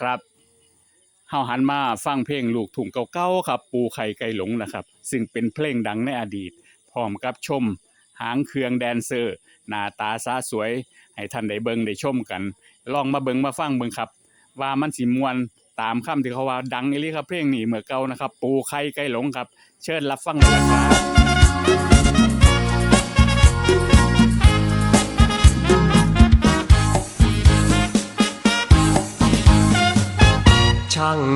ครับเฮาหันมาฟังเพลงลูกทุ่งเก่าๆครับ ปูไข่ไก่หลงนะครับ ซึ่งเป็นเพลงดังในอดีต พร้อมกับชม หางเครื่องแดนเซอร์หน้าตาสาสวย ให้ท่านได้เบิงได้ชมกัน ลองมาเบิงมาฟังเบิงครับ ว่ามันสิม่วนตามคำที่เขาว่าดังอีหลีครับเพลงนี้เมื่อเก่านะครับ ปูไข่ไก่หลงครับ เชิญรับฟังเลยครับ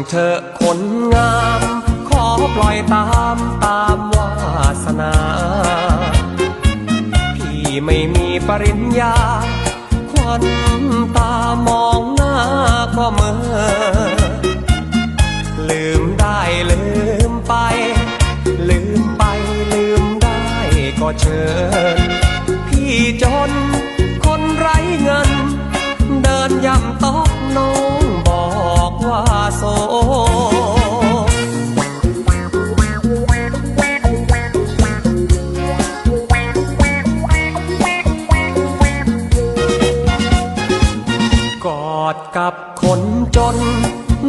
เธอคนงาม ขอปล่อยตามตามวาสนา พี่ไม่มีปริญญา ควันตามองหน้าก็เมื่อ ลืมได้ลืมไป ลืมไปลืมได้ก็เชิญ พี่จน อดกับคนจน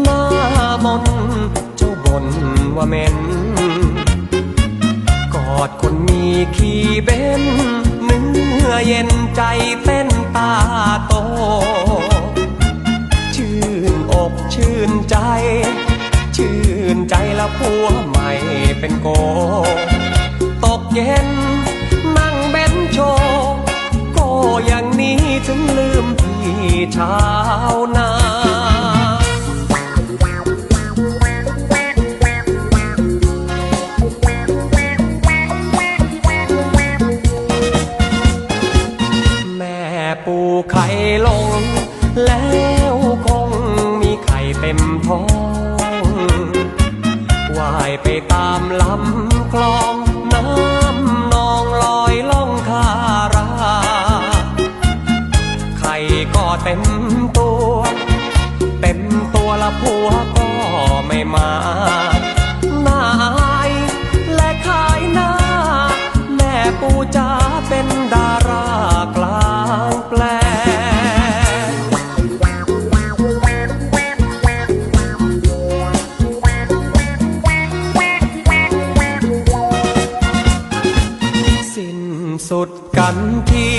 หน้ามนเจ้าบนว่าเหม็น กอดคนมีขี้เบ้นเนื้อเย็นใจเต้นตาโต ชื่นอกชื่นใจ ชื่นใจละผัวใหม่เป็นโก ตกเย็น ชาวนาแม่ปูไข่ลง แล้วคงมีไข่เต็มท้องว่ายไปตามลำคลอง ละผัวก็ไม่มาหนายและขายหน้า แม่ปูจ๋าเป็นดารากลางแปลสิ้นสุดกันที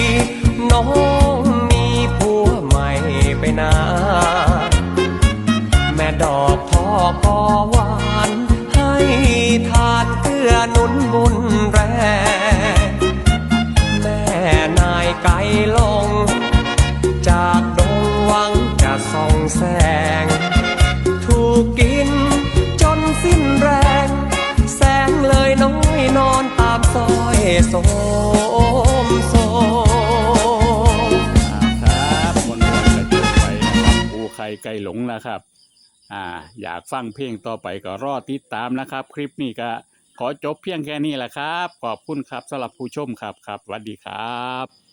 พอพอหวาน ให้ทานเพื่อหนุนบุญแรงแม่นายไก่ลง จากดงวังจะส่องแสง ถูกกินจนสิ้นแรง แสงเลยน้อยนอนตามซอยโสมโสมครับมนต์กระจบไปนะครับปูไข่ไก่หลงนะครับ อ่าอยากฟังเพลงต่อไปก็รอติดตามนะครับ คลิปนี้ก็ขอจบเพียงแค่นี้แหละครับ ขอบคุณครับสำหรับผู้ชมครับครับสวัสดีครับ